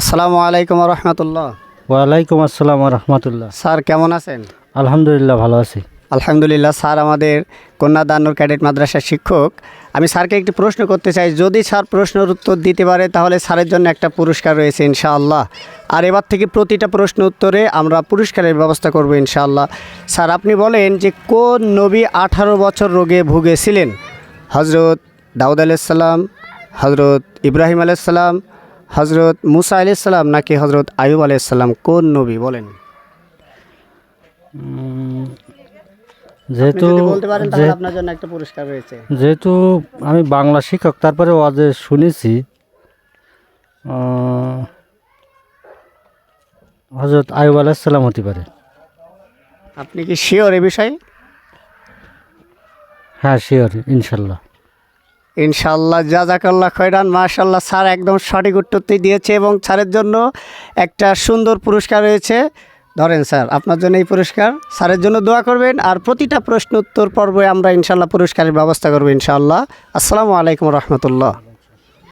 আসসালামু আলাইকুম রহমতুল্লাহ। ওয়ালাইকুম আসসালাম রহমতুল্লাহ। স্যার কেমন আছেন? আলহামদুলিল্লাহ ভালো আছি। আলহামদুলিল্লাহ স্যার আমাদের কন্যা দানুর ক্যাডেট মাদ্রাসার শিক্ষক। আমি স্যারকে একটি প্রশ্ন করতে চাই যদি স্যার প্রশ্নের উত্তর দিতে পারে তাহলে স্যারের জন্য একটা পুরস্কার রয়েছে ইনশাআল্লাহ। আর এবার থেকে প্রতিটা প্রশ্ন উত্তরে আমরা পুরস্কারের ব্যবস্থা করব ইনশাআল্লাহ। স্যার আপনি বলেন যে কোন নবী আঠারো বছর রোগে ভুগেছিলেন? হজরত দাউদ আলাইসাল্লাম হজরত ইব্রাহিম আলাইসাল্লাম হজরত মুসা আলাইসাল্লাম নাকি হজরত আয়ুব আলাইসাল্লাম কোন নবী বলেন? যেহেতু আপনার জন্য একটা পুরস্কার রয়েছে। যেহেতু আমি বাংলা শিক্ষক তারপরে ওয়াজে শুনেছি হজরত আয়ুব আলাইসাল্লাম হতে পারে। আপনি কি শিওর এ বিষয়ে? হ্যাঁ শিওর ইনশাল্লাহ। ইনশাল্লাহ যা জাজাকাল্লাহ খয়রান। মাশাল্লাহ স্যার একদম সঠিক উত্তরটি দিয়েছে এবং স্যারের জন্য একটা সুন্দর পুরস্কার রয়েছে। ধরেন স্যার, আপনার জন্য এই পুরস্কার। স্যারের জন্য দোয়া করবেন আর প্রতিটা প্রশ্ন উত্তর পর্বে আমরা ইনশাল্লাহ পুরস্কারের ব্যবস্থা করব ইনশাল্লাহ আসসালামু আলাইকুম রহমতুল্লাহ।